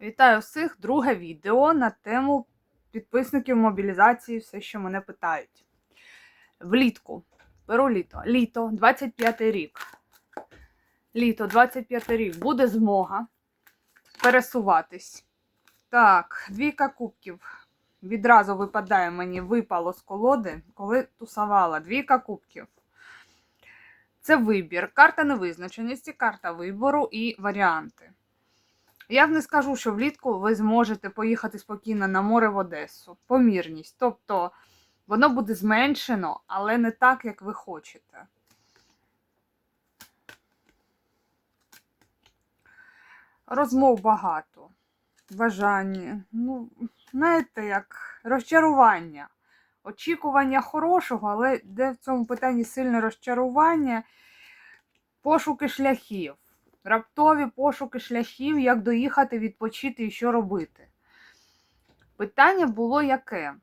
Вітаю всіх! Друге відео на тему підписників мобілізації, все, що мене питають. Влітку. Беру літо. Літо, 25 рік. Літо, 25 рік. Буде змога пересуватись. Так, двійка кубків. Відразу випадає мені, випало з колоди, коли тусувала. Двійка кубків. Це вибір, карта невизначеності, карта вибору і варіанти. Я не скажу, що влітку ви зможете поїхати спокійно на море в Одесу. Помірність. Тобто воно буде зменшено, але не так, як ви хочете. Розмов багато. Бажання. Ну, знаєте, як розчарування. Очікування хорошого, але де в цьому питанні сильне розчарування, пошуки шляхів раптові пошуки шляхів, як доїхати, відпочити і що робити. Питання було яке?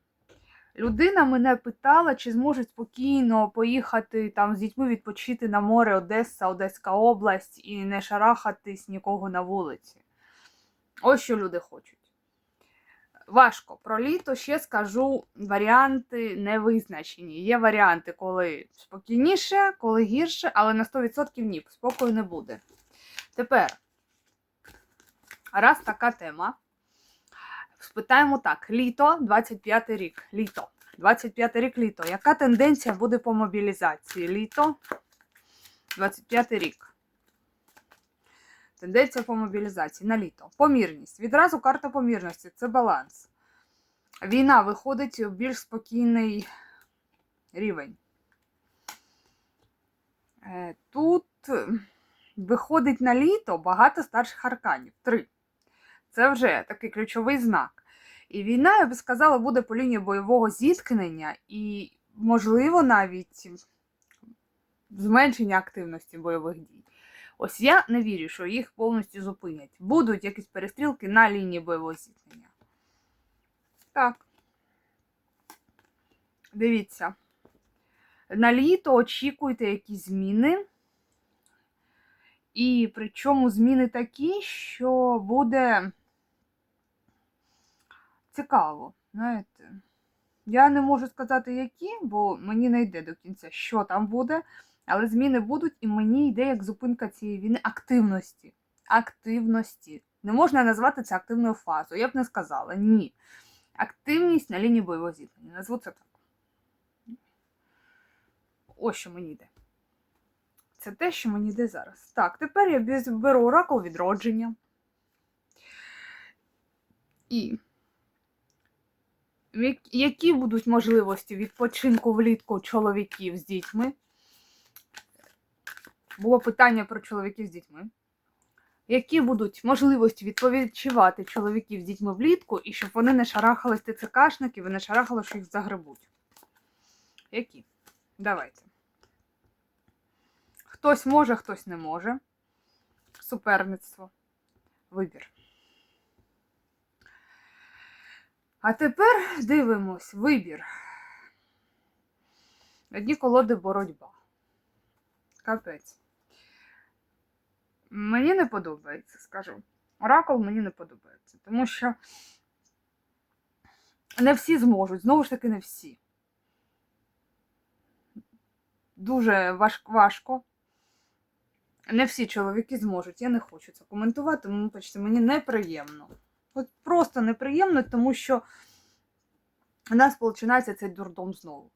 Людина мене питала, чи зможуть спокійно поїхати там з дітьми відпочити на море Одеса, Одеська область і не шарахатись нікого на вулиці. Ось що люди хочуть. Важко. Про літо ще скажу варіанти не визначені. Є варіанти, коли спокійніше, коли гірше, але на 100% ні, спокою не буде. Тепер, раз така тема. Спитаємо так: літо, 25 рік. Літо. 25 рік літо. Яка тенденція буде по мобілізації? Літо, 25 рік. Тенденція по мобілізації на літо. Помірність. Відразу карта помірності це баланс. Війна виходить в більш спокійний рівень. Е, Тут виходить на літо багато старших арканів. Три. Це вже такий ключовий знак. І війна, я би сказала, буде по лінії бойового зіткнення і, можливо, навіть зменшення активності бойових дій. Ось я не вірю, що їх повністю зупинять. Будуть якісь перестрілки на лінії бойового зіткнення. Так. Дивіться. На літо очікуйте якісь зміни. І причому зміни такі, що буде цікаво. Знаєте, я не можу сказати, які, бо мені не йде до кінця, що там буде. Але зміни будуть, і мені йде як зупинка цієї війни активності. Активності. Не можна назвати це активною фазою. Я б не сказала. Ні. Активність на лінії бойового зіткнення. Назву це так. Ось що мені йде. Це те, що мені йде зараз. Так, тепер я беру оракул відродження. І які будуть можливості відпочинку влітку чоловіків з дітьми? Було питання про чоловіків з дітьми. Які будуть можливості відпочивати чоловіків з дітьми влітку, і щоб вони не шарахались ТЦКшників і не шарахали, що їх загребуть? Які? Давайте. Хтось може, хтось не може. Суперництво. Вибір. А тепер дивимось вибір. Одні колоди боротьба. Капець. Мені не подобається, скажу. Оракул мені не подобається, тому що не всі зможуть, знову ж таки, не всі. Дуже важко. Не всі чоловіки зможуть. Я не хочу це коментувати, тому бачите, мені неприємно. От просто неприємно, тому що у нас починається цей дурдом знову.